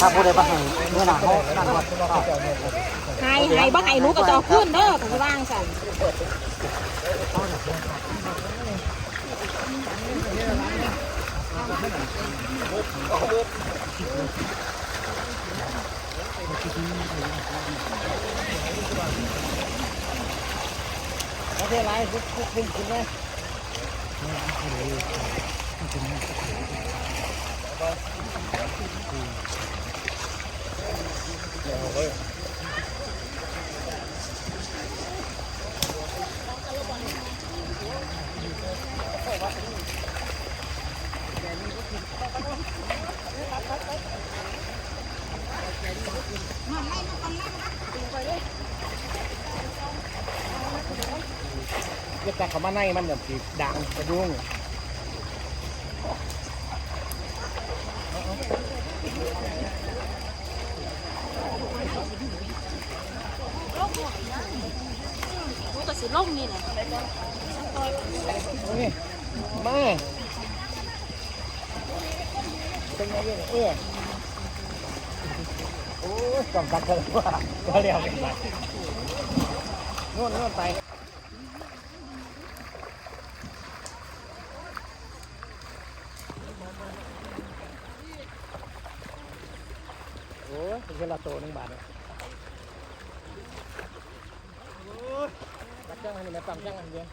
ถ้าพูดได้บ้างเมื่อหนาเขาตั้งวัดห้ยหาบ้างให้นูกระจอกขึ้นเด้อผมว่างสั่นเไม่ใช่ไรคุกคุกคุกคุกเลย เรียกแต่เขามาในมันแบบสีดังกระดุ้งหนูก็สิลงนี่แหละนี่มาเป็นไงเนี่ยเออโอ้ยกำกัดกันว่าก็เรียกกันไปนวดนวดไปโอ้ย เป็นแค่ละโตหนึ่งบาทเนี่ยโอ้ยรักจ้างอันนี้ไม่ปั๊มจ้างอันเดียว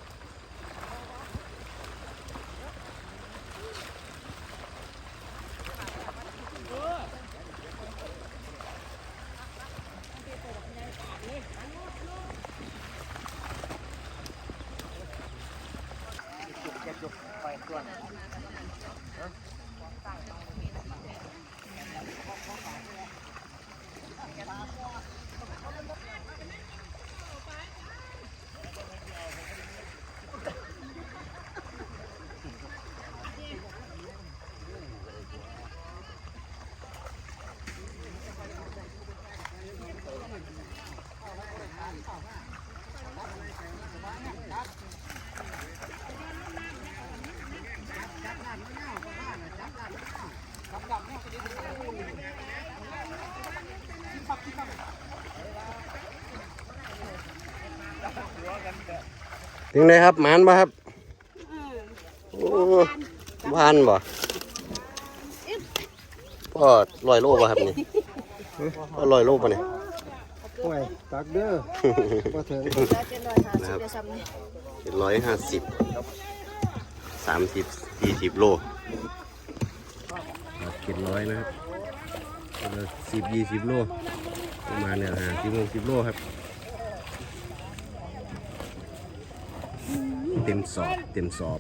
ถึงไหนครับหมานบ่ครับโอ้บ้านบ่พ่อลอยโลบ่ครับนี่พ่อลอยโลป่ะนี่โอ้ยตักเด้อก็ถึงนะครับเป็นร้อยห้าสิบสามสิบสี่สิบโลเจ็ดร้อยนะครับสิบยี่สิบโลประมาณเนี่ยฮะสิบโมงสิบโลครับ เต็มสอบ เต็มสอบ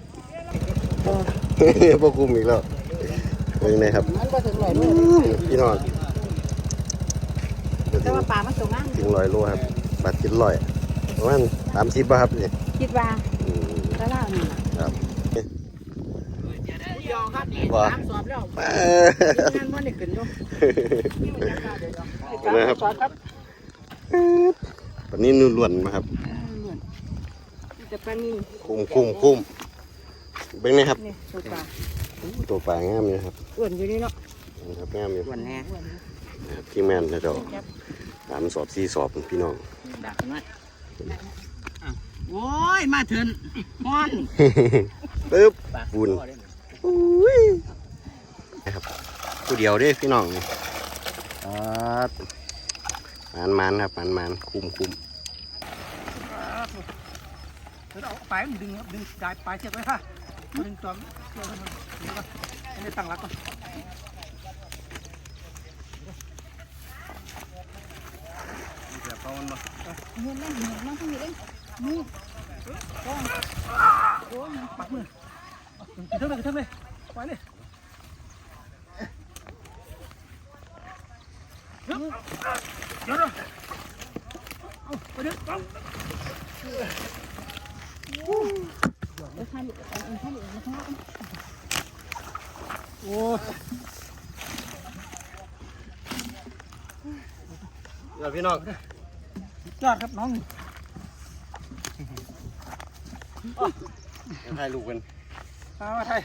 พวกคุมอีกแล้วเป็นไงครับมันก็ถึงหน่อยอื้อพี่น้องจะแต่ถึงว่าปลามันสูงมากถึงร้อยโลครับบาทกินร้อยประมาณสามสิบป่ะครับเนี่ยคิดว่าอืมแล้วล่านี่ครับยอครับว่าสามสอบแล้วเอ้งานมันนี่ขึ้นอยู่นะครับสอบครับวันนี้นุ่นล้วนมาครับ แต่ปลานี่คุ้มคุ้มคุ้มเป็นไงครับนี่ตัวปลาตัวปลางามอยู่ครับอ้วนอยู่นี่เนาะนะครับงามอยู่วันแน่นะครับที่แม่นนะเจ้าสามสอบสี่สอบพี่น้องดักหน่อยโอ้ยมาถึงฮ้อนปึ๊บบุญนะครับผู้เดียวเด้พี่น้องนี่ครับมันมันครับมันมันคุ้มคุ้มเดี๋ยวเอาไปมันดึงครับดึงได้ปลายเชือกไว้ค่ะดึงตัวเชือกไว้ดึงก่อนอันนี้ตั้งหลักก่อนเดี๋ยวเขามันมาเงินนั่งเงินนั่งที่นี่เด้มือปักมือกินเท่าเลยกินเท่าเลยไปเลยเดี๋ยวเดี๋ยวเอาไปเดี๋ยว เดี๋ยวท่านอีกอันอื่นท่านอีกอันท่านอีก โอ้เดี๋ยวพี่น้องยอดครับน้องถ่ายรูปกันมาไทย